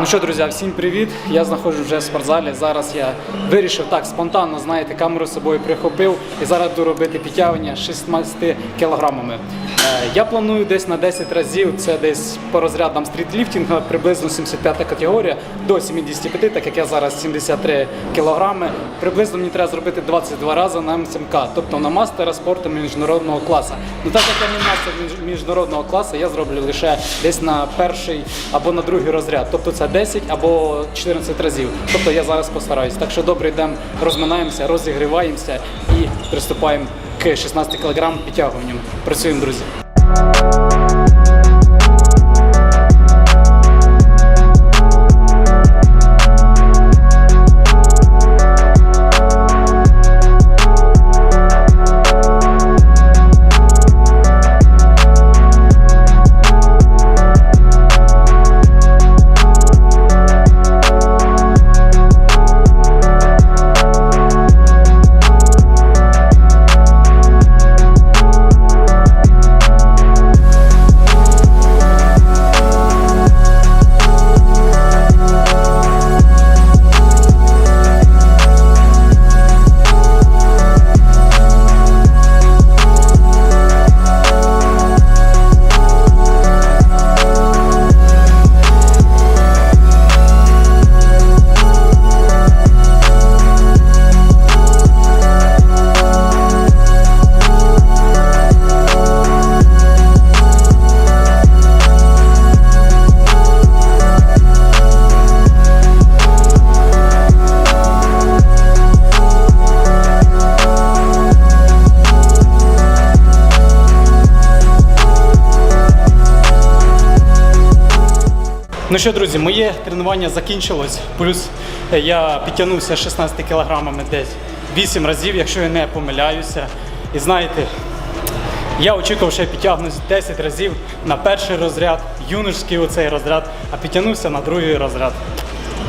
Ну що, друзі, всім привіт! Я знаходжусь вже в спортзалі. Зараз я вирішив так спонтанно, знаєте, камеру з собою прихопив і зараз буду робити підтягування 16 кілограмами. Е, Я планую десь на 10 разів, це десь по розрядам стрітліфтингу, приблизно 75 категорія до 75, так як я зараз 73 кілограми. Приблизно мені треба зробити 22 рази на МСМК, тобто на мастера спорту міжнародного класу. Ну так як я не мастер міжнародного класу, я зроблю лише десь на перший або на другий розряд. Тобто це 10 або 14 разів. Тобто я зараз постараюсь. Так що добре йдемо, розминаємося, розігріваємося і приступаємо к 16 кг підтягуванням. Працюємо, друзі. Ну що, друзі, моє тренування закінчилось. Плюс е, я підтягнувся 16 кілограмами десь 8 разів, якщо я не помиляюся. І знаєте, я очікував, що я підтягнусь 10 разів на перший розряд, юношський оцей розряд, а підтягнувся на другий розряд.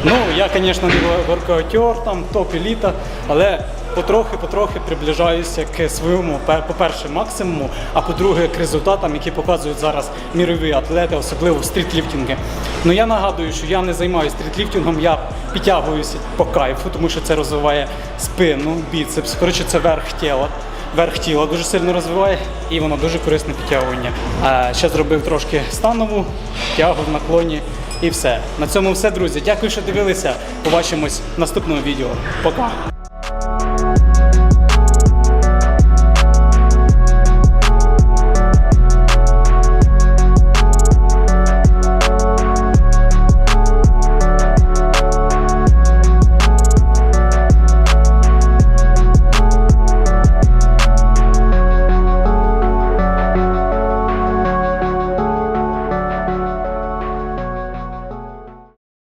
Ну, я, звісно, не воркаутер, там топ еліта, але потрохи-потрохи приближаюся к своєму, по-перше, максимуму, а по-друге, к результатам, які показують зараз мірові атлети, особливо в стрітліфтингі. Ну я нагадую, що я не займаюся стрітліфтингом, я підтягуюся по кайфу, тому що це розвиває спину, біцепс. Коротше, це верх тіла. Верх тіла дуже сильно розвиває і воно дуже корисне підтягування. Ще зробив трошки станову, тягу в наклоні і все. На цьому все, друзі. Дякую, що дивилися. Побачимось в наступному відео. Пока.